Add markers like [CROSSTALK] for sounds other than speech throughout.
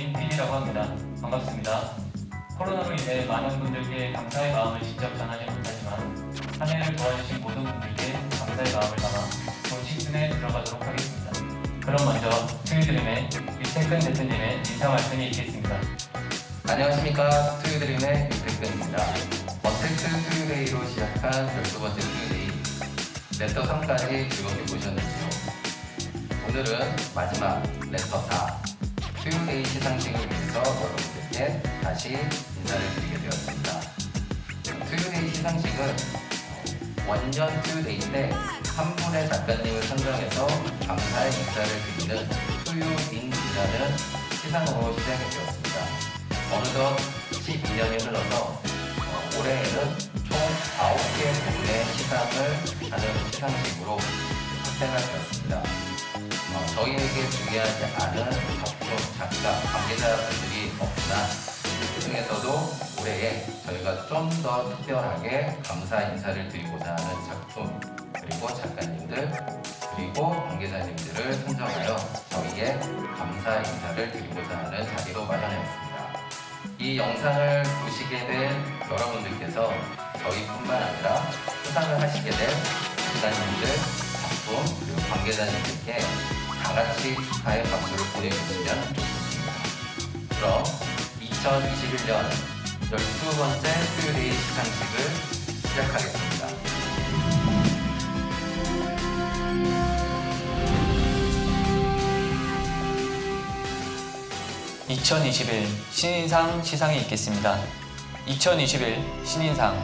연예인 필이라고 합니다. 반갑습니다. 코로나로 인해 많은 분들께 감사의 마음을 직접 전하지 못하지만 한 해를 도와주신 모든 분들께 감사의 마음을 담아 본 시즌에 들어가도록 하겠습니다. 그럼 먼저 트위드림의 유태근 대표님의 인사 말씀이 있겠습니다. 안녕하십니까 투유드림의 유태근입니다. 어택트 투유데이로 시작한 12번째 투유데이 랩터 3까지 즐겁게 보셨는지요? 오늘은 마지막 랩터 4 투유데이 시상식을 위해서 여러분들께 다시 인사를 드리게 되었습니다. 투유데이 시상식은 원년 투유데이인데 한 분의 작가님을 선정해서 감사의 인사를 드리는 투유인이라는 시상으로 시작이 되었습니다. 어느덧 12년이 흘러서 어, 올해에는 총 9개 부분의 시상을 하는 시상식으로 확대가 되었습니다. 어, 저희에게 중요하지 않은 작품, 작가, 관계자분들이 없으나 그 중에서도 올해에 저희가 좀 더 특별하게 감사 인사를 드리고자 하는 작품 그리고 작가님들 그리고 관계자님들을 선정하여 저희의 감사 인사를 드리고자 하는 자리로 마련했습니다. 이 영상을 보시게 된 여러분들께서 저희뿐만 아니라 수상을 하시게 된 기자님들, 작품, 그리고 관계자님들께 다 같이 축하의 박수를 보내주시면 좋겠습니다. 그럼 2021년 12번째 수요데이 시상식을 시작하겠습니다. 2021 신인상 시상이 있겠습니다. 2021 신인상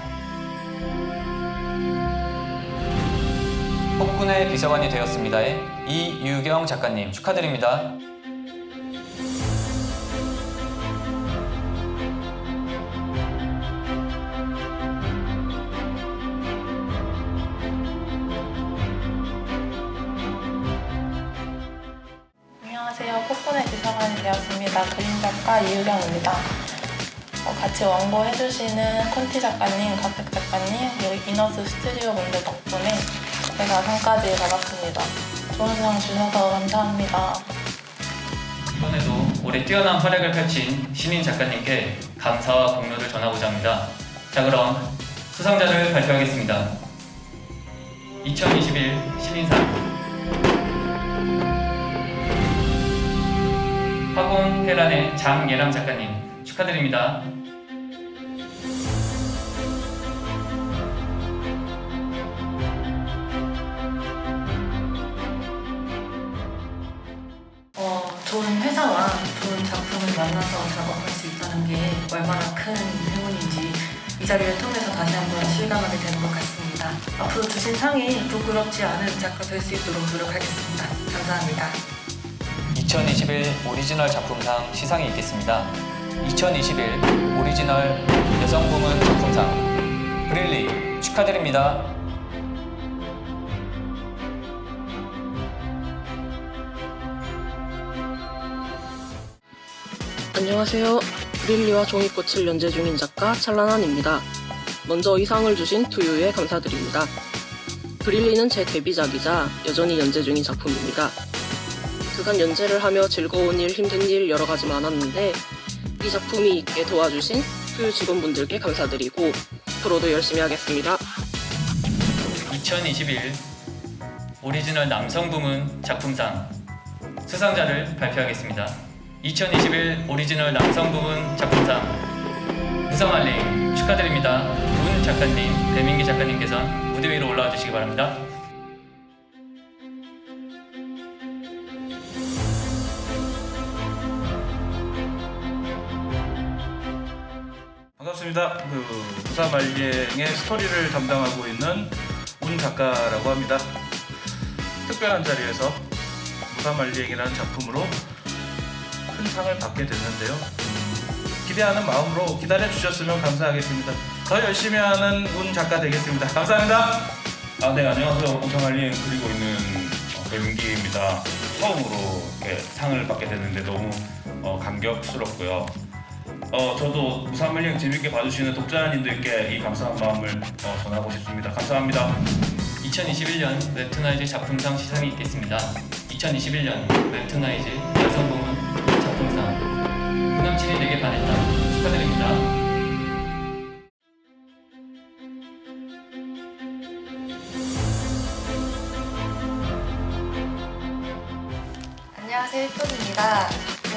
폭군의 비서관이 되었습니다의 이유경 작가님 축하드립니다. 안녕하세요. 폭군의 비서관이 되었습니다. 그림 작가 이유경입니다. 어, 같이 원고 해주시는 콘티 작가님, 각색 작가님, 그리고 이너스 스튜디오 분들 덕분에 제가 상까지 받았습니다. 좋은 상 주셔서 감사합니다. 이번에도 올해 뛰어난 활약을 펼친 신인 작가님께 감사와 공로를 전하고자 합니다. 자 그럼 수상자를 발표하겠습니다. 2021 신인상 화공 테란의 장예람 작가님 축하드립니다. 앞으로 주신 상이 부끄럽지 않은 작가 될 수 있도록 노력하겠습니다. 감사합니다. 2021 오리지널 작품상 시상이 있겠습니다. 2021 오리지널 여성 부문 작품상 브릴리 축하드립니다. 안녕하세요. 브릴리와 종이꽃을 연재 중인 작가 찰란한입니다. 먼저 이 상을 주신 투유에 감사드립니다. 브릴리는 제 데뷔작이자 여전히 연재 중인 작품입니다. 그간 연재를 하며 즐거운 일, 힘든 일 여러 가지 많았는데 이 작품이 있게 도와주신 투유 직원분들께 감사드리고 앞으로도 열심히 하겠습니다. 2021 오리지널 남성 부문 작품상 수상자를 발표하겠습니다. 2021 오리지널 남성 부문 작품상 무성알림 축하드립니다. 문 작가님, 배민기 작가님께서 무대 위로 올라와 주시기 바랍니다. 반갑습니다. 그 부산 말리행의 스토리를 담당하고 있는 운 작가라고 합니다. 특별한 자리에서 부산 말리행이라는 작품으로 큰 상을 받게 됐는데요. 음, 기대하는 마음으로 기다려 주셨으면 감사하겠습니다. 더 열심히 하는 운 작가 되겠습니다. 감사합니다. 아, 네, 안녕하세요. 우상알림 그리고 있는 어, 배민기입니다. 처음으로 이렇게 상을 받게 됐는데 너무 어, 감격스럽고요. 어, 저도 우상알림 재밌게 봐주시는 독자님들께 이 감사한 마음을 어, 전하고 싶습니다. 감사합니다. 2021년 웹툰아이즈 작품상 시상이 있겠습니다. 2021년 웹툰아이즈 여성 부문 당신이 내게 반했다. 축하드립니다. 안녕하세요, 이쁜입니다.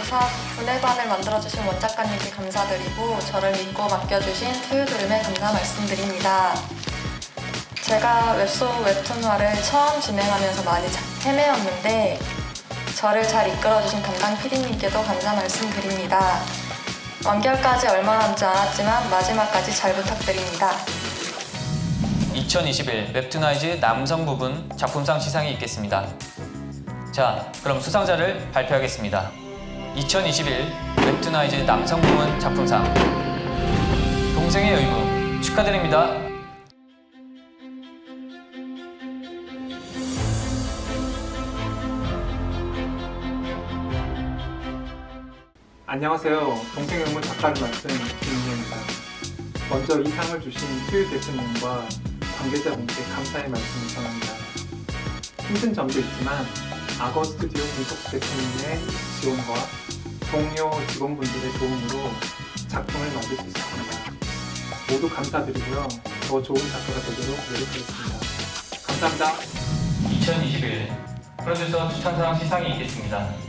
우선 블랙관을 만들어주신 원작가님께 감사드리고 저를 믿고 맡겨주신 토요드름에 감사 말씀드립니다. 제가 웹소 웹툰화를 처음 진행하면서 많이 헤매었는데 저를 잘 이끌어주신 담당 PD님께도 감사 말씀드립니다. 완결까지 얼마 남지 않았지만 마지막까지 잘 부탁드립니다. 2021 웹툰아이즈 남성 부분 작품상 시상이 있겠습니다. 자, 그럼 수상자를 발표하겠습니다. 2021 웹툰아이즈 남성 부문 작품상 동생의 의무 축하드립니다. 안녕하세요. 동생 의무 작가를 맡은 김민호입니다. 먼저 이 상을 주신 투유 대표님과 관계자분께 감사의 말씀을 전합니다. 힘든 점도 있지만 악어 스튜디오 김석 대표님의 지원과 동료 직원분들의 도움으로 작품을 만들 수 있었습니다. 모두 감사드리고요. 더 좋은 작가가 되도록 노력하겠습니다. 감사합니다. 2021 프로듀서 추천상 시상이 있겠습니다.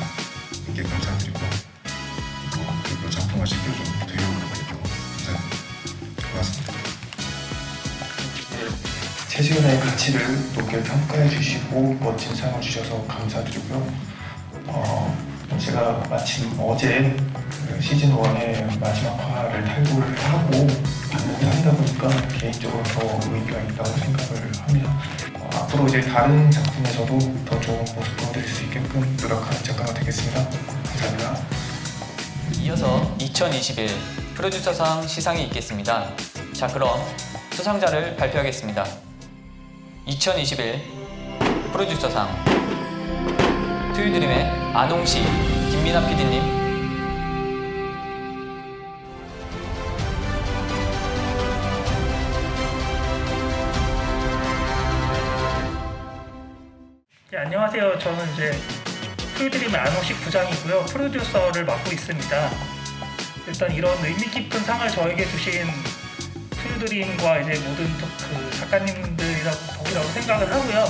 님께 감사드리고 그리고 그리고 작품을 시켜준 두유분께도 감사드립니다. 고맙습니다. 최지은의 가치를 높게 평가해 주시고 멋진 상을 주셔서 감사드리고요. 어, 제가 마침 어제 그 시즌 1의 마지막 화를 탈고를 하고 봤는데 하다 보니까 개인적으로 더 의미가 있다고 생각을 합니다. 어, 앞으로 이제 다른 작품에서도 더 좋은 모습 보여드릴 수 있게끔 노력하는 작가가 되겠습니다. 감사합니다. 이어서 2021 프로듀서상 시상이 있겠습니다. 자, 그럼 수상자를 발표하겠습니다. 2021 프로듀서상 트유드림의 안홍씨, 김민아 PD님 안녕하세요. 저는 이제 풀드림의 안호식 부장이고요. 프로듀서를 맡고 있습니다. 일단 이런 의미 깊은 상을 저에게 주신 풀드림과 이제 모든 또그 작가님들이라고 덕이라고 생각을 하고요.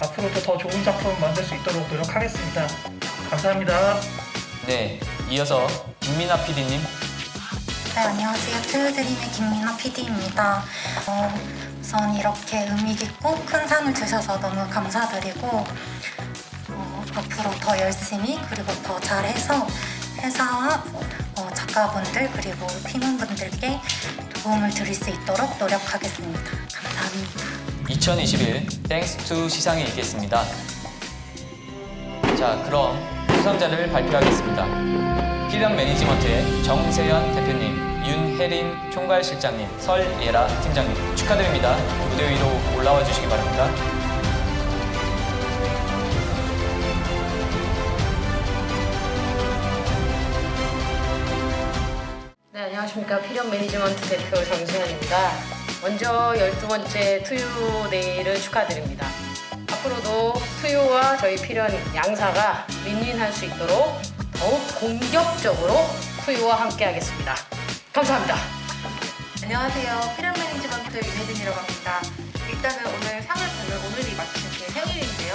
앞으로도 더 좋은 작품 만들 수 있도록 노력하겠습니다. 감사합니다. 네, 이어서 김민아 PD님 네, 안녕하세요. 트유드림의 김민아 PD입니다. 어, 우선 이렇게 의미 깊고 큰 상을 주셔서 너무 감사드리고 어, 앞으로 더 열심히 그리고 더 잘해서 회사와 어, 작가분들 그리고 팀원분들께 도움을 드릴 수 있도록 노력하겠습니다. 감사합니다. 2021 땡스 투 시상이 있겠습니다. 자, 그럼 수상자를 발표하겠습니다. 필연 매니지먼트의 정세현 대표님, 윤혜린 총괄실장님, 설예라 팀장님 축하드립니다. 무대 위로 올라와 주시기 바랍니다. 네, 안녕하십니까. 필연 매니지먼트 대표 정승현입니다. 먼저 12번째 투유데이를 축하드립니다. 앞으로도 투유와 저희 필연 양사가 윈윈할 수 있도록 더욱 공격적으로 투유와 함께 하겠습니다. 감사합니다. 안녕하세요. 피렌 매니지먼트 윤혜진이라고 합니다. 일단은 오늘 상을 받는 오늘이 마침 제 생일인데요.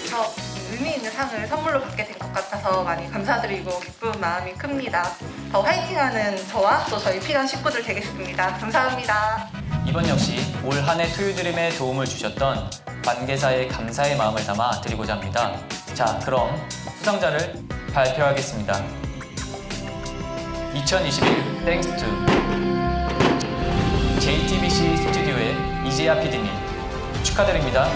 그래서 의미 있는 상을 선물로 받게 된 것 같아서 많이 감사드리고 기쁜 마음이 큽니다. 더 화이팅하는 저와 또 저희 피렌 식구들 되겠습니다. 감사합니다. 이번 역시 올 한 해 토요드림에 도움을 주셨던 관계사의 감사의 마음을 담아 드리고자 합니다. 자, 그럼 수상자를 발표하겠습니다. 2021 땡스 투 JTBC 스튜디오의 이재하 PD님 축하드립니다.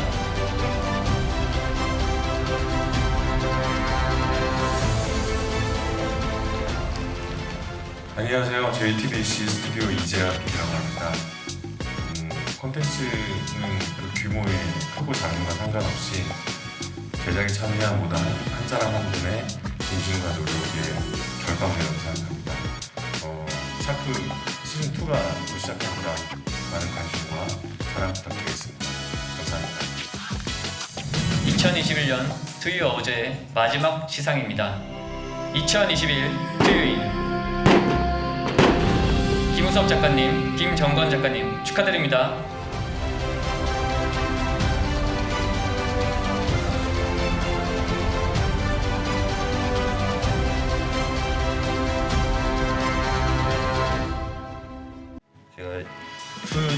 안녕하세요. JTBC 스튜디오 이재학 PD라고 합니다. 음, 콘텐츠는 그 규모의 크고 작음과 상관없이 제작에 참여한 보다는 한 사람 한 분의 진심과 노력의 결과물이라고 생각합니다. 어, 차크 시즌 2가 곧 시작합니다. 많은 관심과 사랑 부탁드리겠습니다. 감사합니다. 2021년 투유 어제의 마지막 시상입니다. 2021 투유인 김우섭 작가님, 김정건 작가님 축하드립니다.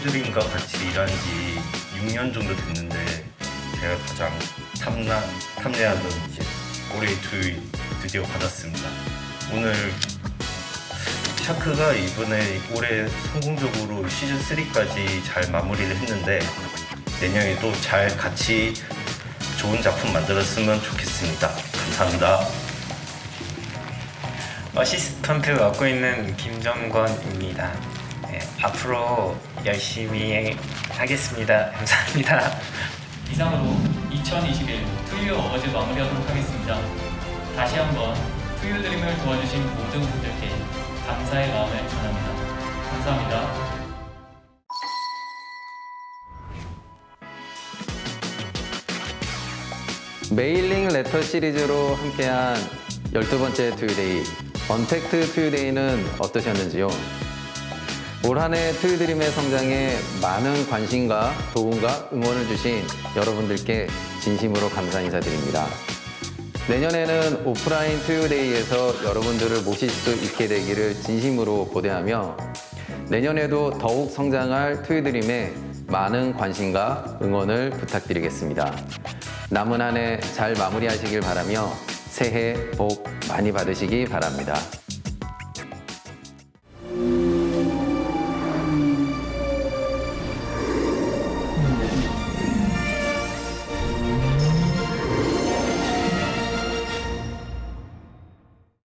투유드림과 같이 일한 지 6년 정도 됐는데 제가 가장 탐나, 탐내하던 이제 올해의 투유 드디어 받았습니다. 오늘 샤크가 이번에 올해 성공적으로 시즌 3까지 잘 마무리를 했는데 내년에도 잘 같이 좋은 작품 만들었으면 좋겠습니다. 감사합니다. 어시스턴트 맡고 있는 김정권입니다. 네, 앞으로 열심히 하겠습니다. [LAUGHS] 감사합니다. 이상으로 2021 투유 어워즈 마무리하도록 하겠습니다. 다시 한번 투유 드림을 도와주신 모든 분들께 감사의 마음을 전합니다. 감사합니다. 메일링 레터 시리즈로 함께한 12번째 투유데이 언택트 투유데이는 어떠셨는지요? 올 한해 투유드림의 성장에 많은 관심과 도움과 응원을 주신 여러분들께 진심으로 감사 인사드립니다. 내년에는 오프라인 투유데이에서 여러분들을 모실 수 있게 되기를 진심으로 고대하며 내년에도 더욱 성장할 투유드림에 많은 관심과 응원을 부탁드리겠습니다. 남은 한 해 잘 마무리하시길 바라며 새해 복 많이 받으시기 바랍니다.